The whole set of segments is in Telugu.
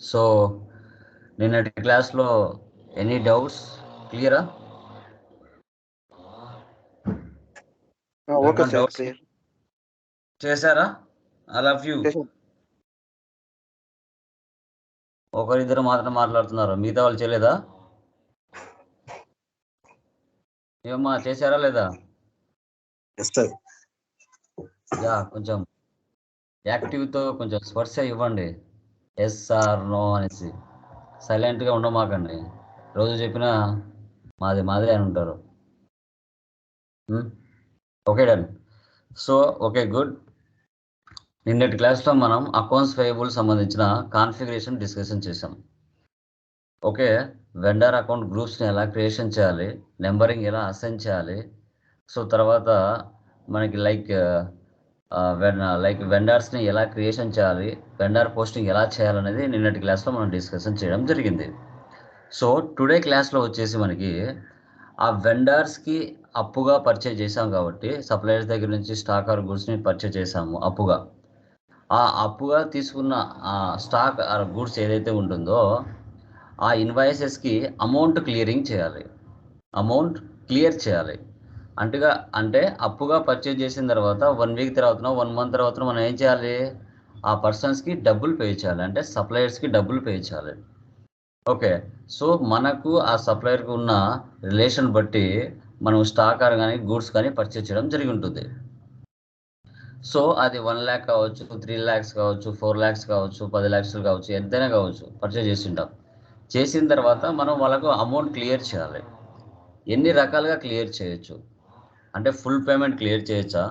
సో నిన్నటి క్లాస్లో ఎనీ డౌట్స్? క్లియరా? Okay sir Doubts? క్లియర్. చేశారా? I love you. ఒకరిద్దరు మాత్రం మాట్లాడుతున్నారు? మిగతా వాళ్ళు చేయలేదా? ఏమమ్మా చేశారా లేదా? యా కొంచెం యాక్టివ్తో కొంచెం స్పర్శ ఇవ్వండి. ఎస్ ఆర్ నో అనేసి. సైలెంట్గా ఉండమాకండి రోజు చెప్పినా మాది మాదే అని ఉంటారు. Okay done. So okay good. నిన్నటి క్లాస్లో మనం అకౌంట్స్ పేయబుల్ సంబంధించిన కాన్ఫిగరేషన్ డిస్కషన్ చేసాం ఓకే వెండర్ అకౌంట్ గ్రూప్స్ని ఎలా క్రియేషన్ చేయాలి? నెంబరింగ్ ఎలా అసైన్ చేయాలి? సో తర్వాత మనకి లైక్ లైక్ వెండర్స్ని ఎలా క్రియేషన్ చేయాలి వెండర్ పోస్టింగ్ ఎలా చేయాలనేది నిన్నటి క్లాస్లో మనం డిస్కషన్ చేయడం జరిగింది. సో టుడే క్లాస్లో వచ్చేసి మనకి ఆ వెండర్స్కి అప్పుగా పర్చేజ్ చేసాం కాబట్టి సప్లయర్స్ దగ్గర నుంచి స్టాక్ ఆర్ గూడ్స్ని పర్చేజ్ చేసాము అప్పుగా. ఆ అప్పుగా తీసుకున్న ఆ స్టాక్ ఆర్ గూడ్స్ ఏదైతే ఉంటుందో ఆ ఇన్వాయిసెస్కి అమౌంట్ క్లియరింగ్ చేయాలి. అమౌంట్ క్లియర్ చేయాలి. అంటేగా అంటే అప్పుగా పర్చేజ్ చేసిన తర్వాత వన్ వీక్ తర్వాత వన్ మంత్ తర్వాత మనం ఏం చేయాలి? ఆ పర్సన్స్కి డబ్బులు పే చేయాలి. అంటే సప్లయర్స్కి డబ్బులు పే చేయాలి. ఓకే. సో మనకు ఆ సప్లయర్కి ఉన్న రిలేషన్ బట్టి మనం స్టాక్ కానీ గూడ్స్ కానీ పర్చేజ్ చేయడం జరిగి ఉంటుంది సో అది వన్ ల్యాక్ కావచ్చు త్రీ ల్యాక్స్ కావచ్చు ఫోర్ ల్యాక్స్ కావచ్చు పది ల్యాక్స్లు కావచ్చు ఎంతైనా కావచ్చు పర్చేజ్ చేసి ఉంటాం చేసిన తర్వాత మనం వాళ్ళకు అమౌంట్ క్లియర్ చేయాలి. ఎన్ని రకాలుగా క్లియర్ చేయొచ్చు? అంటే ఫుల్ పేమెంట్ క్లియర్ చేయొచ్చా?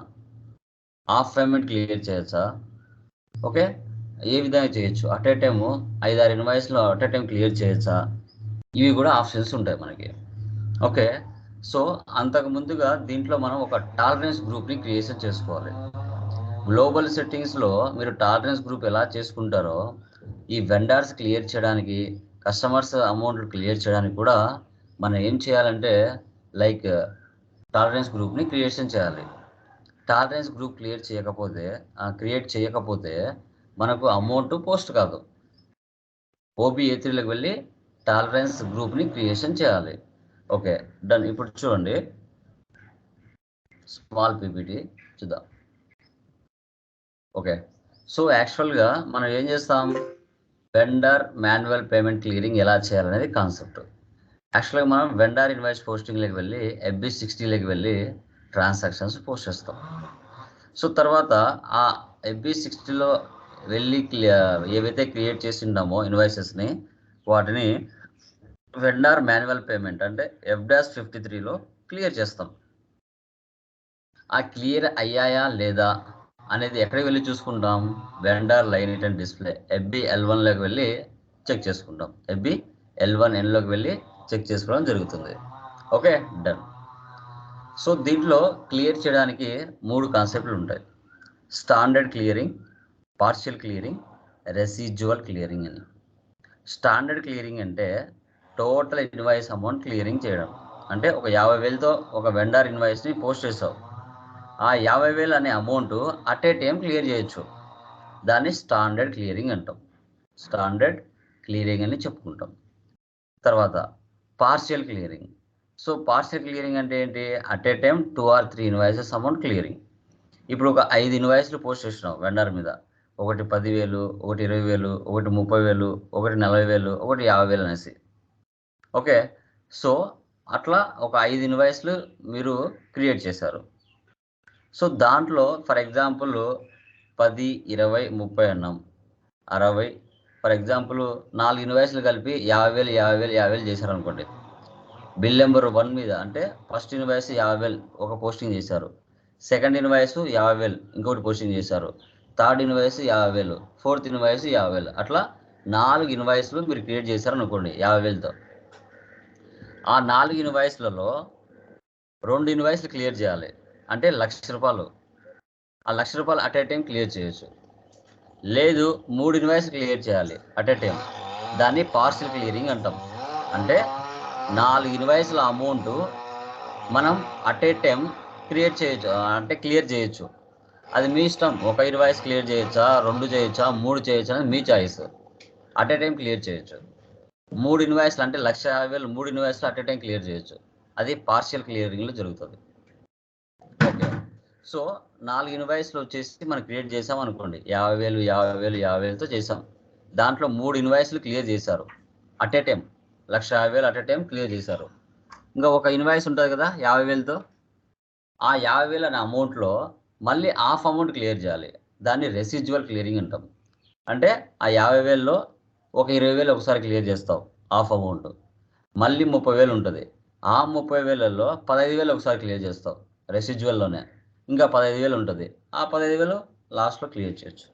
హాఫ్ పేమెంట్ క్లియర్ చేయొచ్చా? ఓకే ఏ విధంగా చేయొచ్చు? అట్ ఏ టైము ఐదారు ఇన్వాయిస్లో అట్ ఏ టైం క్లియర్ చేయొచ్చా? ఇవి కూడా ఆప్షన్స్ ఉంటాయి మనకి. ఓకే సో అంతకు ముందుగా దీంట్లో మనం ఒక టాలరెన్స్ గ్రూప్ని క్రియేషన్ చేసుకోవాలి. గ్లోబల్ సెట్టింగ్స్లో మీరు టాలరెన్స్ గ్రూప్ ఎలా చేసుకుంటారో ఈ వెండర్స్ క్లియర్ చేయడానికి కస్టమర్స్ అమౌంట్లు క్లియర్ చేయడానికి కూడా మనం ఏం చేయాలంటే లైక్ టాలరెన్స్ గ్రూప్ని క్రియేషన్ చేయాలి. టాలరెన్స్ గ్రూప్ క్లియర్ చేయకపోతే క్రియేట్ చేయకపోతే మనకు అమౌంట్ పోస్ట్ కాదు. ఓబీ ఏత్రిలకు వెళ్ళి టాలరెన్స్ గ్రూప్ని క్రియేషన్ చేయాలి. ఓకే డన్ ఇప్పుడు చూడండి. స్మాల్ పీపీటీ చూద్దాం. ఓకే సో యాక్చువల్గా మనం ఏం చేస్తాం? వెండర్ మాన్యువల్ పేమెంట్ క్లియరింగ్ ఎలా చేయాలనేది కాన్సెప్ట్ యాక్చువల్గా మనం వెండర్ ఇన్వాయిస్ పోస్టింగ్లోకి వెళ్ళి ఎఫ్బి సిక్స్టీలోకి వెళ్ళి ట్రాన్సాక్షన్స్ పోస్ట్ చేస్తాం. సో తర్వాత ఆ ఎఫ్బి సిక్స్టీలో వెళ్ళి ఏవైతే క్రియేట్ చేసి ఉన్నామో ఇన్వాయిసెస్ని వాటిని వెండర్ మాన్యువల్ పేమెంట్ అంటే ఎఫ్ డాష్ ఫిఫ్టీ త్రీలో క్లియర్ చేస్తాం. ఆ క్లియర్ అయ్యాయా లేదా అనేది ఎక్కడికి వెళ్ళి చూసుకుంటాం? Vendor line item and display FB L వన్లోకి వెళ్ళి చెక్ చేసుకుంటాం. ఎఫ్బి ఎల్ వన్ ఎన్లోకి వెళ్ళి చెక్ చేసుకోవడం జరుగుతుంది. Okay done. సో దీంట్లో క్లియర్ చేయడానికి మూడు కాన్సెప్ట్లు ఉంటాయి. Standard clearing partial clearing residual clearing అని. స్టాండర్డ్ క్లియరింగ్ అంటే టోటల్ ఇన్వాయిస్ అమౌంట్ క్లియరింగ్ చేయడం. అంటే ఒక యాభై వేలతో ఒక వెండర్ ఇన్వాయిస్ని పోస్ట్ చేసావు. ఆ యాభై వేలు అనే amount at a time clear చేయొచ్చు. దాన్ని స్టాండర్డ్ క్లియరింగ్ అంటాం. స్టాండర్డ్ క్లియరింగ్ అని చెప్పుకుంటాం. తర్వాత partial clearing so partial clearing అంటే ఏంటి? At a time two or three invoices amount clearing ఇప్పుడు ఒక ఐదు ఇన్వాయిస్లు పోస్ట్ చేసినావు వెండర్ మీద. ఒకటి పదివేలు ఒకటి ఇరవై వేలు ఒకటి ముప్పై వేలు ఒకటి నలభై వేలు ఒకటి యాభై వేలు అనేసి. ఓకే సో అట్లా ఒక ఐదు ఇన్వాయిస్లు మీరు క్రియేట్ చేశారు. సో దాంట్లో ఫర్ ఎగ్జాంపుల్ పది ఇరవై ముప్పై అన్నాం. అరవై ఫర్ ఎగ్జాంపుల్ నాలుగు ఇన్వాయిస్లు కలిపి యాభై వేలు యాభై వేలు యాభై వేలు చేశారు అనుకోండి బిల్ నెంబర్ వన్ మీద అంటే ఫస్ట్ ఇన్వాయిస్ యాభై వేలు ఒక పోస్టింగ్ చేశారు. సెకండ్ ఇన్వాయిస్ యాభై వేలు ఇంకోటి పోస్టింగ్ చేశారు. థర్డ్ ఇన్వాయిస్ యాభై వేలు ఫోర్త్ ఇన్వాయిస్ యాభై వేలు. అట్లా నాలుగు ఇన్వాయిస్లు మీరు క్రియేట్ చేశారు అనుకోండి యాభై వేలతో. ఆ నాలుగు ఇన్వాయిస్లలో రెండు ఇన్వాయిస్లు క్లియర్ చేయాలి. అంటే లక్ష రూపాయలు. ఆ లక్ష రూపాయలు అట్ ఏ టైం క్లియర్ చేయొచ్చు. లేదు మూడు ఇన్వాయిస్ క్లియర్ చేయాలి అట్ ఎ టైం. దాన్ని పార్సల్ క్లియరింగ్ అంటాం. అంటే నాలుగు ఇన్వాయిస్ల అమౌంట్ మనం అట్ ఏ టైం క్రియేట్ చేయొచ్చు అంటే క్లియర్ చేయొచ్చు. అది మీ ఇష్టం. ఒక ఇన్వాయిస్ క్లియర్ చేయొచ్చా రెండు చేయొచ్చా మూడు చేయొచ్చా అనేది మీ choice. At a time clear చేయొచ్చు. మూడు ఇన్వాయిస్లు అంటే లక్ష యాభై వేలు మూడు ఇన్వాయిస్లు అట్ ఏ టైం క్లియర్ చేయొచ్చు. అది పార్షియల్ క్లియరింగ్లో జరుగుతుంది. ఓకే. సో నాలుగు ఇన్వాయిస్లు వచ్చేసి మనం క్రియేట్ చేసాం అనుకోండి. యాభై వేలు యాభై వేలు యాభై వేలతో చేసాం. దాంట్లో మూడు ఇన్వాయిస్లు క్లియర్ చేశారు. అట్ ఏ టైం లక్ష యాభై వేలు అట్ ఏ టైం క్లియర్ చేశారు. ఇంకా ఒక ఇన్వాయిస్ ఉంటుంది కదా యాభై వేలతో. ఆ యాభై వేలు అనే అమౌంట్లో మళ్ళీ హాఫ్ అమౌంట్ క్లియర్ చేయాలి. దాన్ని రెసిడ్యువల్ క్లియరింగ్ అంటాం. అంటే ఆ యాభై వేలలో ఒక ఇరవై వేలు ఒకసారి క్లియర్ చేస్తావు హాఫ్ అమౌంట్ మళ్ళీ ముప్పై వేలు ఉంటుంది. ఆ ముప్పై వేలలో పదహైదు వేలు ఒకసారి క్లియర్ చేస్తావు రెసిడ్యువల్లోనే ఇంకా పదహైదు వేలు ఉంటుంది. ఆ పదహైదు వేలు లాస్ట్లో క్లియర్ చేయొచ్చు.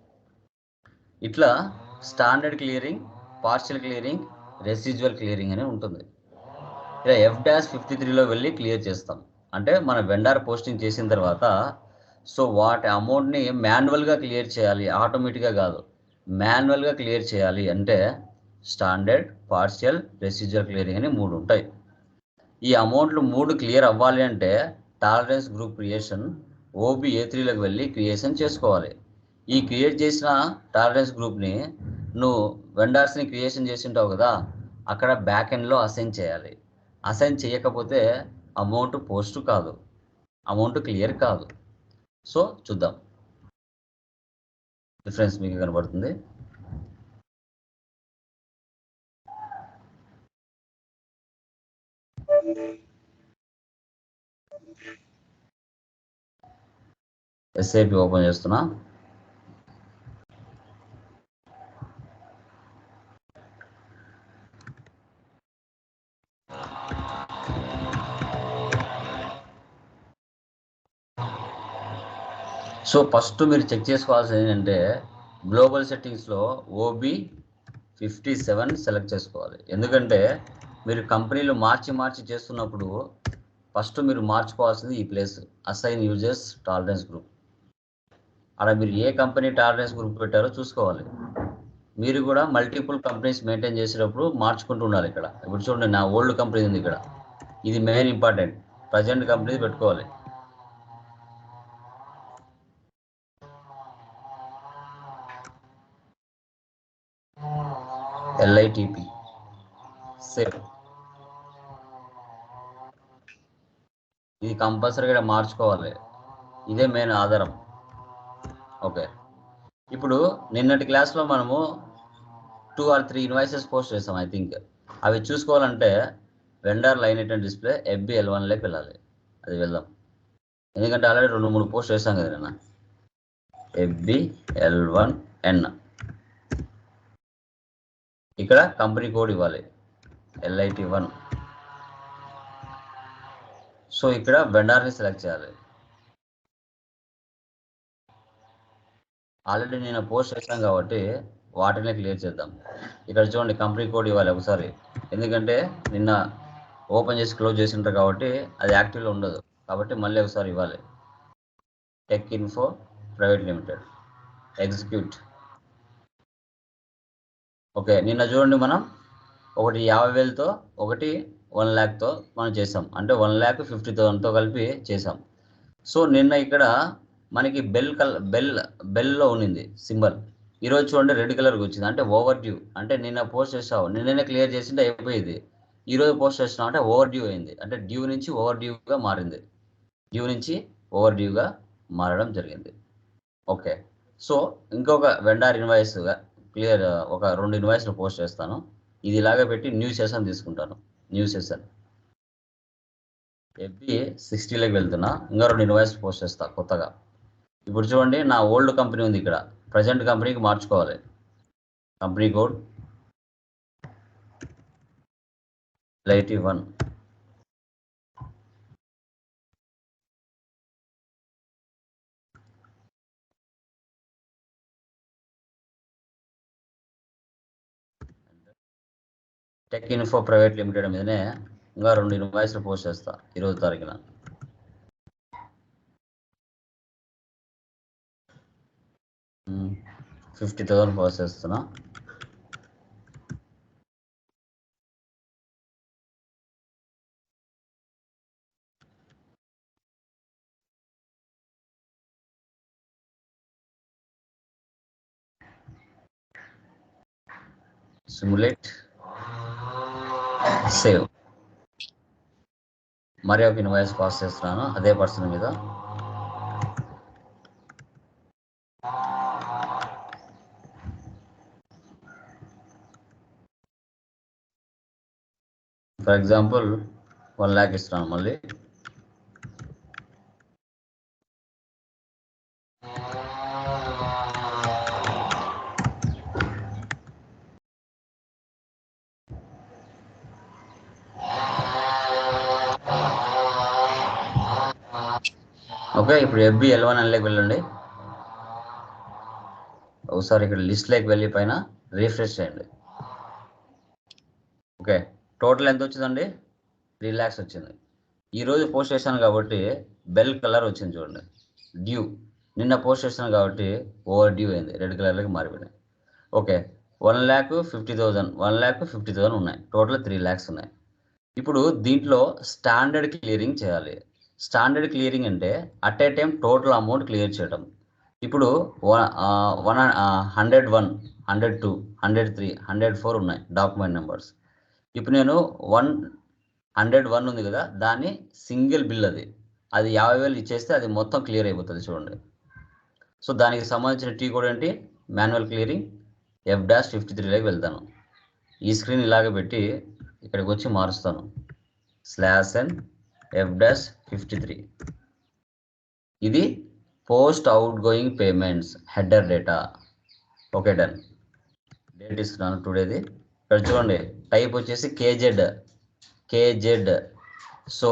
ఇట్లా standard clearing partial clearing residual clearing అని ఉంటుంది. ఇలా ఎఫ్ డాష్ ఫిఫ్టీ త్రీలో వెళ్ళి క్లియర్ చేస్తాం. అంటే మన వెండార్ పోస్టింగ్ చేసిన తర్వాత సో వాటి అమౌంట్ని మాన్యువల్గా క్లియర్ చేయాలి ఆటోమేటిక్గా కాదు. మాన్యువల్గా క్లియర్ చేయాలి అంటే స్టాండర్డ్ పార్షియల్ రెసిజువల్ క్లియరింగ్ అని మూడు ఉంటాయి. ఈ అమౌంట్లు మూడు క్లియర్ అవ్వాలి అంటే tolerance group creation OB A త్రీలోకి వెళ్ళి క్రియేషన్ చేసుకోవాలి. ఈ క్రియేట్ చేసిన టాలరెన్స్ గ్రూప్ని నువ్వు వెండర్స్ని క్రియేషన్ చేసి ఉంటావు కదా అక్కడ బ్యాక్ ఎండ్లో అసైన్ చేయాలి. అసైన్ చేయకపోతే అమౌంట్ పోస్ట్ కాదు. అమౌంట్ క్లియర్ కాదు. సో చూద్దాం. డిఫరెన్స్ మీకు కనబడుతుంది. ఎస్ఐపి ఓపెన్ చేస్తున్నా. సో ఫస్ట్ మీరు చెక్ చేసుకోవాల్సింది ఏంటంటే గ్లోబల్ సెట్టింగ్స్లో ఓబీ ఫిఫ్టీ సెవెన్ సెలెక్ట్ చేసుకోవాలి. ఎందుకంటే మీరు కంపెనీలు మార్చి మార్చి చేస్తున్నప్పుడు ఫస్ట్ మీరు మార్చుకోవాల్సింది ఈ place assign users tolerance group. అలా మీరు ఏ కంపెనీ టాలరెన్స్ గ్రూప్ పెట్టారో చూసుకోవాలి. మీరు కూడా మల్టిపుల్ కంపెనీస్ మెయింటైన్ చేసేటప్పుడు మార్చుకుంటూ ఉండాలి ఇక్కడ. ఇప్పుడు చూడండి నా ఓల్డ్ కంపెనీ ఉంది ఇక్కడ. ఇది మెయిన్ ఇంపార్టెంట్. ప్రజెంట్ కంపెనీ పెట్టుకోవాలి. ఎల్ఐటిపి. సేవ్ ఇది కంపల్సరీగా మార్చుకోవాలి. ఇదే మెయిన్ ఆధారం. ఓకే. ఇప్పుడు నిన్నటి క్లాస్లో మనము two or three invoices post చేసాం ఐ థింక్. అవి చూసుకోవాలంటే vendor line item display FB L వన్లోకి వెళ్ళాలి. అది వెళ్దాం. ఎందుకంటే ఆల్రెడీ రెండు మూడు పోస్ట్ చేసాం కదా నేను ఎఫ్బి ఎల్ వన్ ఎన్. ఇక్కడ కంపెనీ కోడ్ ఇవ్వాలి. LIT one. సో ఇక్కడ వెండార్ని సెలెక్ట్ చేయాలి. ఆల్రెడీ నేను పోస్ట్ చేశాను కాబట్టి వాటినే క్లియర్ చేద్దాం. ఇక్కడ చూడండి కంపెనీ కోడ్ ఇవ్వాలి ఒకసారి. ఎందుకంటే నిన్న ఓపెన్ చేసి క్లోజ్ చేసి ఉంటారు కాబట్టి అది యాక్టివ్లో ఉండదు. కాబట్టి మళ్ళీ ఒకసారి ఇవ్వాలి. Tech info private limited. Execute. Okay నిన్న చూడండి మనం ఒకటి యాభై వేలతో ఒకటి వన్ ల్యాక్తో మనం చేసాం. అంటే వన్ ల్యాక్ ఫిఫ్టీ థౌసండ్తో కలిపి చేసాం. సో నిన్న ఇక్కడ మనకి బెల్ కల్ బెల్ బెల్లో ఉన్నింది సింబల్. ఈరోజు చూడండి రెడ్ కలర్కి వచ్చింది అంటే ఓవర్ డ్యూ అంటే నిన్న పోస్ట్ చేసావు. నిన్ననే క్లియర్ చేసింటే అయిపోయింది. ఈరోజు పోస్ట్ చేసినావు అంటే ఓవర్ డ్యూ అయింది. అంటే డ్యూ నుంచి ఓవర్ డ్యూగా మారింది. డ్యూ నుంచి ఓవర్ డ్యూగా మారడం జరిగింది. ఓకే. సో ఇంకొక వెండార్ ఇన్వాయిస్గా క్లియర్ ఒక రెండు ఇన్వాయిస్లు పోస్ట్ చేస్తాను. ఇది ఇలాగే పెట్టి న్యూ సెషన్ తీసుకుంటాను. న్యూ సెషన్ ఎఫ్బి సిక్స్టీలోకి వెళ్తున్నా. ఇంకా రెండు ఇన్వాయిస్ పోస్ట్ చేస్తా కొత్తగా. ఇప్పుడు చూడండి నా ఓల్డ్ కంపెనీ ఉంది ఇక్కడ. ప్రజెంట్ కంపెనీకి మార్చుకోవాలి. Company code. Light one. Tech info private limited మీదనే ఇంకా రెండు ఇన్వాయిస్లు పోస్ట్ చేస్తా. ఈరోజు తారీఖున. ఫిఫ్టీ థౌసండ్ పాస్ చేస్తున్నా. సిమ్యులేట్ సేవ్ మరి ఒక ఇన్వాయిస్ పాస్ చేస్తున్నాను. అదే పర్సన్ మీద. ఫర్ ఎగ్జాంపుల్ వన్ ల్యాక్ ఇస్తున్నాను మళ్ళీ ఓకే ఇప్పుడు ఎఫ్బి ఎల్ వన్ ఎన్లోకి వెళ్ళండి. ఒకసారి ఇక్కడ లిస్ట్లోకి వెళ్ళి పైన రీఫ్రెష్ చేయండి. ఓకే టోటల్ ఎంత వచ్చిందండి? త్రీ ల్యాక్స్ వచ్చింది. ఈరోజు పోస్ట్ చేశాను కాబట్టి బెల్ కలర్ వచ్చింది చూడండి. డ్యూ నిన్న పోస్ట్ చేశాను కాబట్టి ఓవర్ డ్యూ అయింది రెడ్ కలర్లోకి మారిపోయినాయి. Okay one lakh fifty thousand one lakh fifty thousand ఉన్నాయి. టోటల్ త్రీ ల్యాక్స్ ఉన్నాయి. ఇప్పుడు దీంట్లో స్టాండర్డ్ క్లియరింగ్ చేయాలి. స్టాండర్డ్ క్లియరింగ్ అంటే at a time total amount clear చేయడం ఇప్పుడు one hundred one hundred two hundred three hundred four ఉన్నాయి. డాక్యుమెంట్ నెంబర్స్ ఇప్పుడు నేను వన్ హండ్రెడ్ వన్ ఉంది కదా దాన్ని సింగిల్ బిల్ అది. అది యాభై వేలు ఇచ్చేస్తే అది మొత్తం క్లియర్ అయిపోతుంది చూడండి. సో దానికి సంబంధించిన టీ కోడ్ ఏంటి? Manual clearing F dash fifty త్రీలోకి వెళ్తాను. ఈ స్క్రీన్ ఇలాగ పెట్టి ఇక్కడికి వచ్చి మారుస్తాను. Slash and F dash fifty three. ఇది post outgoing payments header data. Okay done. Date ఇస్తున్నాను టుడేది ఇక్కడ చూడండి టైప్ వచ్చేసి KZ KZ so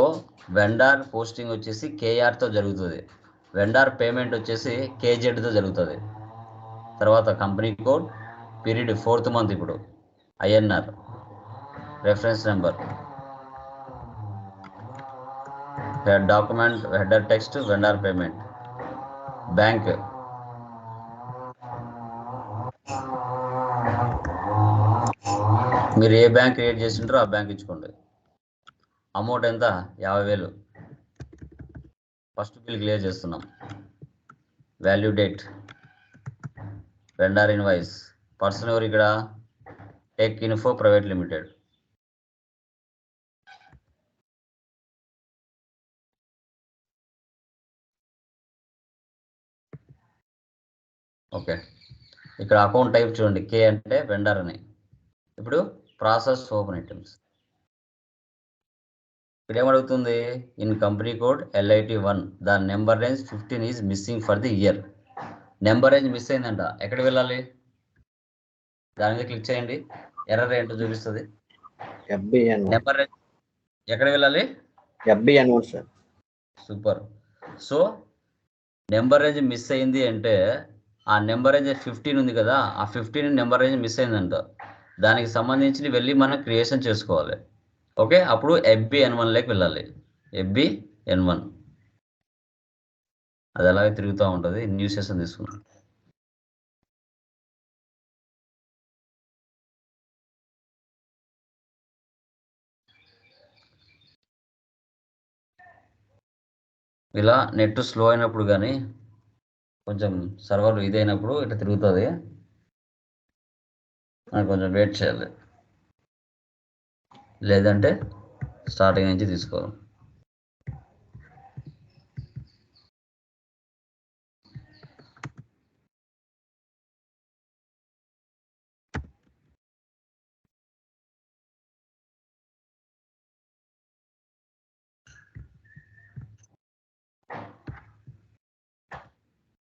vendor posting వచ్చేసి కేఆర్తో జరుగుతుంది. వెండార్ పేమెంట్ వచ్చేసి కేజెడ్తో జరుగుతుంది. తర్వాత company code period fourth month ఇప్పుడు. INR reference number document header text vendor payment bank మీరు ఏ బ్యాంక్ క్రియేట్ చేసింటారో ఆ బ్యాంక్ ఇచ్చుకోండి. అమౌంట్ ఎంత? యాభై వేలు. ఫస్ట్ బిల్ క్లియర్ చేస్తున్నాం. Value date. Vendor invoice. Person ఎవరు ఇక్కడ? Tech info private limited. Okay. ఇక్కడ అకౌంట్ టైప్ చూడండి. కే అంటే వెండర్ అని. ఇప్పుడు ప్రాసెస్ ఓపెన్ ఐటమ్స్ ఇక్కడ ఏమడుగుతుంది in company code LIT one. The number range fifteen is missing for the year. Number range miss అయిందంట. ఎక్కడ వెళ్ళాలి? దాని మీద క్లిక్ చేయండి. ఎర్రర్ ఏంటో చూపిస్తుంది. నెంబర్ రేంజ్ ఎక్కడ వెళ్ళాలి? Sir super. So number range miss అయింది అంటే ఆ నెంబర్ రేంజ్ ఫిఫ్టీన్ ఉంది కదా ఆ ఫిఫ్టీన్ నెంబర్ రేంజ్ మిస్ అయిందంట. దానికి సంబంధించి వెళ్ళి మనం క్రియేషన్ చేసుకోవాలి. ఓకే? అప్పుడు ఎఫ్బి ఎన్ వన్లోకి వెళ్ళాలి. FB N one. అది అలాగే తిరుగుతూ ఉంటుంది. న్యూ సెషన్ తీసుకున్నాం. ఇలా నెట్ స్లో అయినప్పుడు కానీ కొంచెం సర్వర్ ఇదైనప్పుడు ఇట్లా తిరుగుతుంది. మనం కొంచెం వెయిట్ చేయాలి. లేదంటే స్టార్టింగ్ నుంచి తీసుకోవాలి.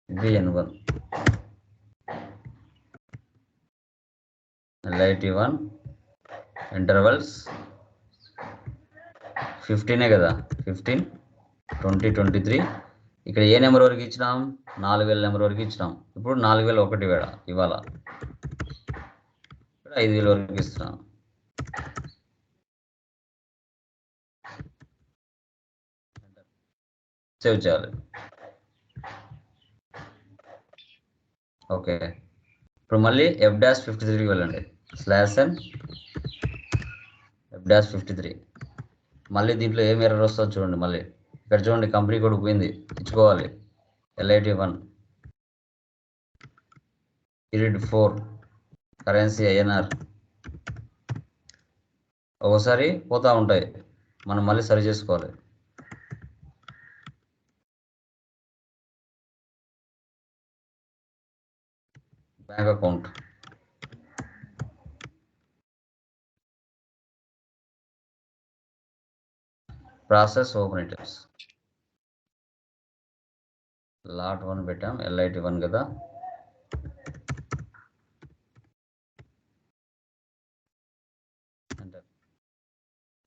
ఇది N one LIT one intervals. ఫిఫ్టీనే కదా? ఫిఫ్టీన్? ట్వంటీ ట్వంటీ త్రీ ఇక్కడ ఏ నెంబర్ వరకు ఇచ్చినాం? నాలుగు వేల నెంబర్ వరకు ఇచ్చినాం. ఇప్పుడు నాలుగు వేల ఒకటి వేడ ఇవాళ ఇక్కడ ఐదు వేల వరకు ఇస్తున్నాం. సేవ్ చేయాలి. ఓకే. ఇప్పుడు మళ్ళీ ఎఫ్ డాష్ ఫిఫ్టీ త్రీకి వెళ్ళండి. Slash N F dash fifty three మళ్ళీ దీంట్లో ఏం ఎర్రర్ వస్తుందో చూడండి మళ్ళీ. ఇక్కడ చూడండి కంపెనీ కూడా పోయింది. ఇచ్చుకోవాలి. LIT one period four currency INR ఒకసారి పోతూ ఉంటాయి. మనం మళ్ళీ సరి చేసుకోవాలి. Bank account process open items lot one పెట్టాం ఎల్ఐటి వన్ కదా.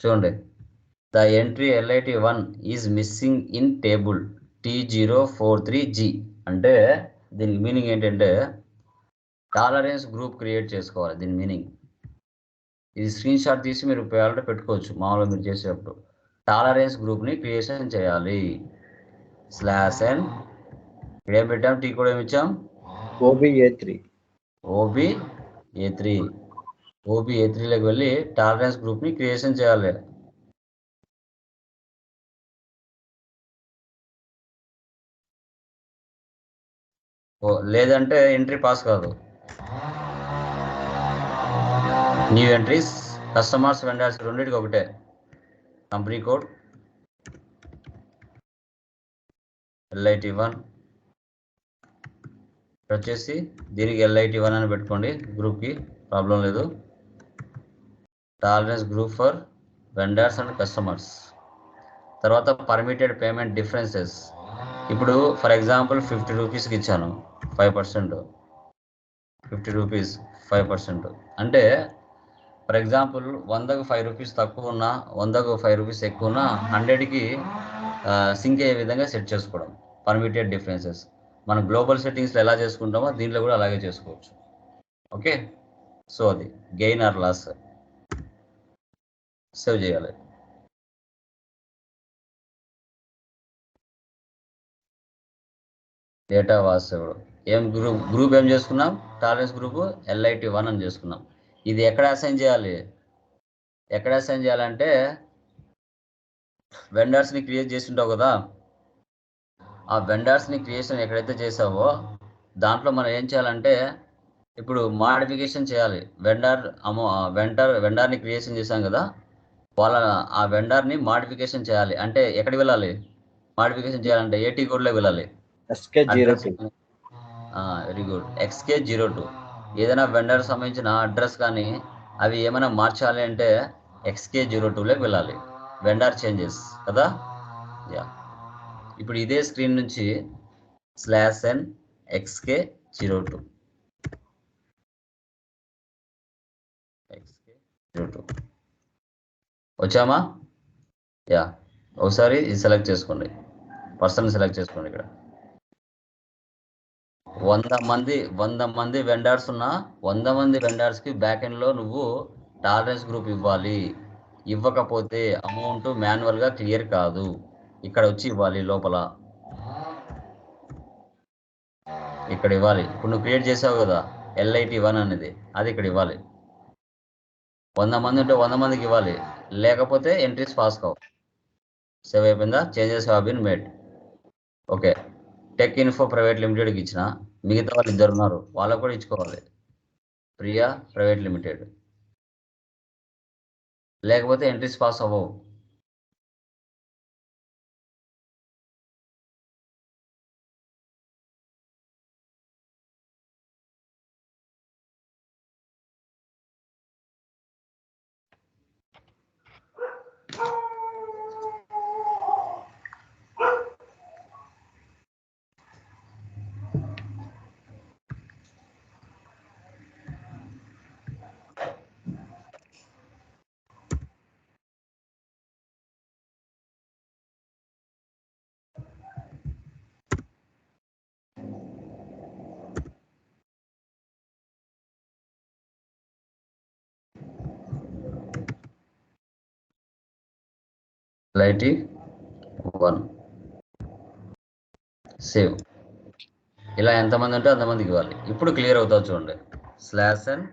చూడండి the entry LIT one is missing in table T zero four three G. అంటే దీని మీనింగ్ ఏంటంటే టాలరెన్స్ గ్రూప్ క్రియేట్ చేసుకోవాలి దీని మీనింగ్. ఇది స్క్రీన్ షాట్ తీసి మీరు పేయాలంటే పెట్టుకోవచ్చు మామూలుగా మీరు చేసేటప్పుడు. టాలరెన్స్ గ్రూప్ని క్రియేషన్ చేయాలి. Slash N. ఇక్కడ ఏం పెట్టాం? టీ కూడా ఏమి ఇచ్చాం? OB A three. OB A three. OB A త్రీలోకి వెళ్ళి టాలరెన్స్ గ్రూప్ని క్రియేషన్ చేయాలి. ఓ లేదంటే ఎంట్రీ పాస్ కాదు. న్యూ ఎంట్రీస్ కస్టమర్స్ వెండర్స్ రెండింటికి ఒకటే. కంపెనీ కోడ్ ఎల్ఐటి వన్ వచ్చేసి దీనికి ఎల్ఐటి వన్ అని పెట్టుకోండి. గ్రూప్కి ప్రాబ్లం లేదు. Tolerance group for vendors and customers తర్వాత పర్మిటెడ్ పేమెంట్ డిఫరెన్సెస్ ఇప్పుడు ఫర్ ఎగ్జాంపుల్ ఫిఫ్టీ రూపీస్కి ఇచ్చాను. Five percent fifty rupees five percent అంటే ఫర్ ఎగ్జాంపుల్ వందకు ఫైవ్ రూపీస్ తక్కువ ఉన్నా వందకు ఫైవ్ రూపీస్ ఎక్కువ ఉన్నా హండ్రెడ్కి సింక్ అయ్యే విధంగా సెట్ చేసుకోవడం పర్మిటెడ్ డిఫరెన్సెస్ మనం గ్లోబల్ సెట్టింగ్స్లో ఎలా చేసుకుంటామో దీంట్లో కూడా అలాగే చేసుకోవచ్చు. ఓకే? సో అది గెయిన్ ఆర్ లాస్ సేవ్ చేయాలి. డేటా వాస్ సేవ్డ్ ఏం గ్రూప్ గ్రూప్ ఏం చేసుకున్నాం? టాలెన్స్ గ్రూప్ ఎల్ఐటి వన్ అని చేసుకున్నాం. ఇది ఎక్కడ అసైన్ చేయాలి? ఎక్కడ అసైన్ చేయాలంటే వెండర్స్ని క్రియేట్ చేసి ఉంటావు కదా ఆ వెండర్స్ని క్రియేషన్ ఎక్కడైతే చేసావో దాంట్లో మనం ఏం చేయాలంటే ఇప్పుడు మాడిఫికేషన్ చేయాలి. వెండర్ అమో వెండర్ వెండర్ని క్రియేషన్ చేశాం కదా వాళ్ళ ఆ వెండర్ని మాడిఫికేషన్ చేయాలి. అంటే ఎక్కడికి వెళ్ళాలి? మాడిఫికేషన్ చేయాలంటే ఏటీ కోడ్లోకి వెళ్ళాలి. SK zero two very good XK zero two ఏదైనా వెండర్ సంబంధించిన అడ్రస్ కానీ అవి ఏమైనా మార్చాలి అంటే ఎక్స్కే జీరో టూలోకి వెళ్ళాలి. వెండర్ చేంజెస్ కదా? యా ఇప్పుడు ఇదే స్క్రీన్ నుంచి slash N XK zero two XK zero two వచ్చామా? యా ఒకసారి ఇది సెలెక్ట్ చేసుకోండి. పర్సన్ సెలెక్ట్ చేసుకోండి ఇక్కడ. వంద మంది వంద మంది వెండర్స్ ఉన్న వంద మంది వెండర్స్కి బ్యాక్ ఎండ్లో నువ్వు టాలరెన్స్ గ్రూప్ ఇవ్వాలి. ఇవ్వకపోతే అమౌంట్ మాన్యువల్గా క్లియర్ కాదు. ఇక్కడ వచ్చి ఇవ్వాలి లోపల. ఇక్కడ ఇవ్వాలి. ఇప్పుడు నువ్వు క్రియేట్ చేసావు కదా ఎల్ఐటి వన్ అనేది అది ఇక్కడ ఇవ్వాలి. వంద మంది ఉంటే వంద మందికి ఇవ్వాలి. లేకపోతే ఎంట్రీస్ పాస్ కావు. సేవ్ అయిపోయిందా? Changes have been made okay tech info private లిమిటెడ్కి ఇచ్చిన మిగతా వాళ్ళు ఇద్దరు ఉన్నారు. వాళ్ళకు కూడా ఇచ్చుకోవాలి. ప్రియా ప్రైవేట్ లిమిటెడ్ లేకపోతే ఎంట్రీస్ పాస్ అవ్వవు. LIT one. సేవ్. ఇలా ఎంతమంది ఉంటే అంతమందికి ఇవ్వాలి. ఇప్పుడు క్లియర్ అవుతా చూడండి. Slash and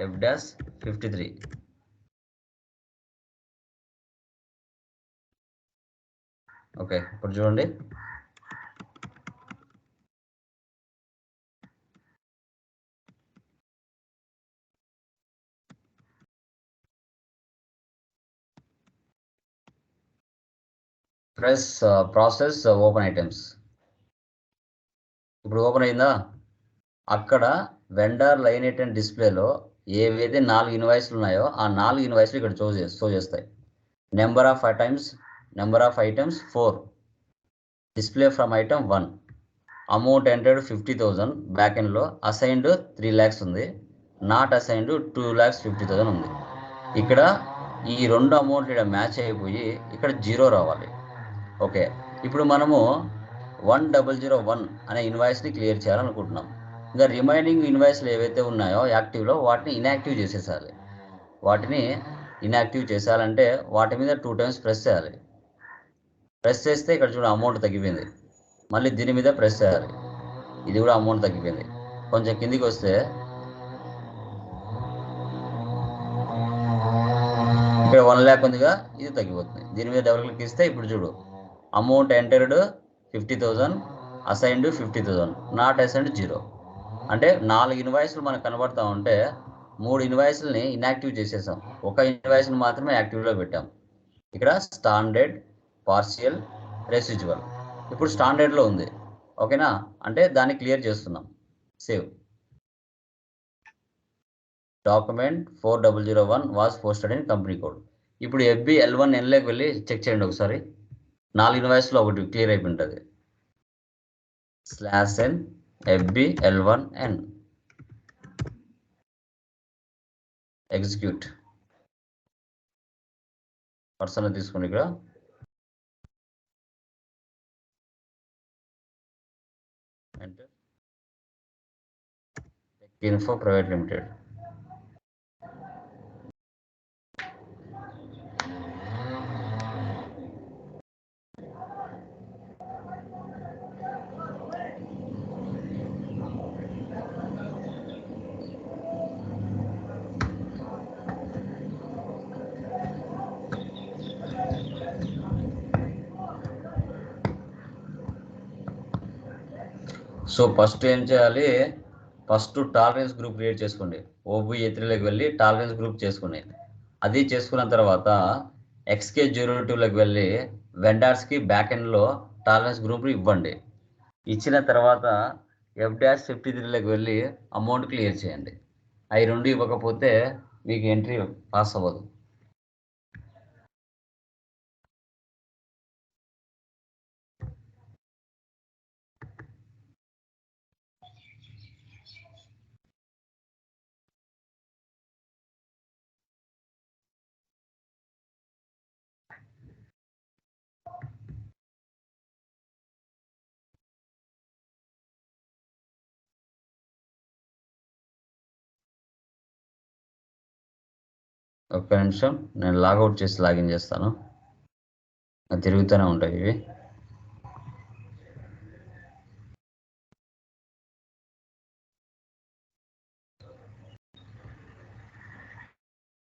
F dash fifty three. Okay ఇప్పుడు చూడండి. ప్రెస్ ప్రాసెస్ ఓపెన్ ఐటమ్స్ ఇప్పుడు ఓపెన్ అయిందా? అక్కడ వెండర్ లైన్ ఐటమ్ డిస్ప్లేలో ఏవైతే నాలుగు ఇన్వాయిస్లు ఉన్నాయో ఆ నాలుగు ఇన్వాయిస్లు ఇక్కడ షో చే షో చేస్తాయి. Number of items number of items four display from item one amount entered fifty thousand back ఎండ్లో అసైన్డ్ త్రీ ల్యాక్స్ ఉంది. Not assigned two lakhs fifty thousand ఉంది. ఇక్కడ ఈ రెండు అమౌంట్లు ఇక్కడ మ్యాచ్ అయిపోయి ఇక్కడ జీరో రావాలి. ఓకే. ఇప్పుడు మనము వన్ డబల్ జీరో వన్ అనే ఇన్వాయిస్ని క్లియర్ చేయాలనుకుంటున్నాం. ఇంకా రిమైనింగ్ ఇన్వాయిస్లు ఏవైతే ఉన్నాయో యాక్టివ్లో వాటిని ఇన్యాక్టివ్ చేసేసాలి. వాటిని ఇన్యాక్టివ్ చేసేయాలంటే వాటి మీద టూ టైమ్స్ ప్రెస్ చేయాలి. ప్రెస్ చేస్తే ఇక్కడ చూడ అమౌంట్ తగ్గిపోయింది. మళ్ళీ దీని మీద ప్రెస్ చేయాలి. ఇది కూడా అమౌంట్ తగ్గిపోయింది. కొంచెం కిందికి వస్తే ఇక్కడ వన్ ల్యాక్ ఉందిగా ఇది తగ్గిపోతుంది. దీని మీద డబుల్ క్లిక్ ఇస్తే ఇప్పుడు చూడు amount entered fifty thousand assigned fifty thousand not assigned zero. అంటే నాలుగు ఇన్వాయిస్లు మనకు కనబడతా ఉంటే మూడు ఇన్వాయిస్ని ఇన్యాక్టివ్ చేసేసాం. ఒక ఇన్వాయిస్ని మాత్రమే యాక్టివ్లో పెట్టాం. ఇక్కడ స్టాండర్డ్ పార్షియల్ రెసిజువల్ ఇప్పుడు స్టాండర్డ్లో ఉంది. ఓకేనా? అంటే దాన్ని క్లియర్ చేస్తున్నాం. Save. Document four double zero one was posted in company code. ఇప్పుడు ఎఫ్బి ఎల్ వన్ ఎన్లోకి వెళ్ళి చెక్ చేయండి ఒకసారి. నాలుగు ఇన్వాయిస్లో ఒకటి క్లియర్ అయిపోయి ఉంటుంది slash N FB L one N execute person తీసుకోండి ఇక్కడ. Info private limited so first ఏం చేయాలి? ఫస్ట్ టాలరెన్స్ గ్రూప్ క్రియేట్ చేసుకోండి. ఓబీ త్రీలోకి వెళ్ళి టాలరెన్స్ గ్రూప్ చేసుకోండి అది చేసుకున్న తర్వాత ఎక్స్కే జీరో టూలోకి వెళ్ళి వెండర్స్కి బ్యాక్ ఎండ్లో టాలరెన్స్ గ్రూప్ ఇవ్వండి. ఇచ్చిన తర్వాత ఎఫ్ డాష్ ఫిఫ్టీ త్రీలోకి వెళ్ళి అమౌంట్ క్లియర్ చేయండి. అవి రెండు ఇవ్వకపోతే మీకు ఎంట్రీ పాస్ అవ్వదు. ఒక్క నిమిషం. నేను లాగౌట్ చేసి లాగిన్ చేస్తాను. అది తిరుగుతూనే ఉంటాయి ఇవి.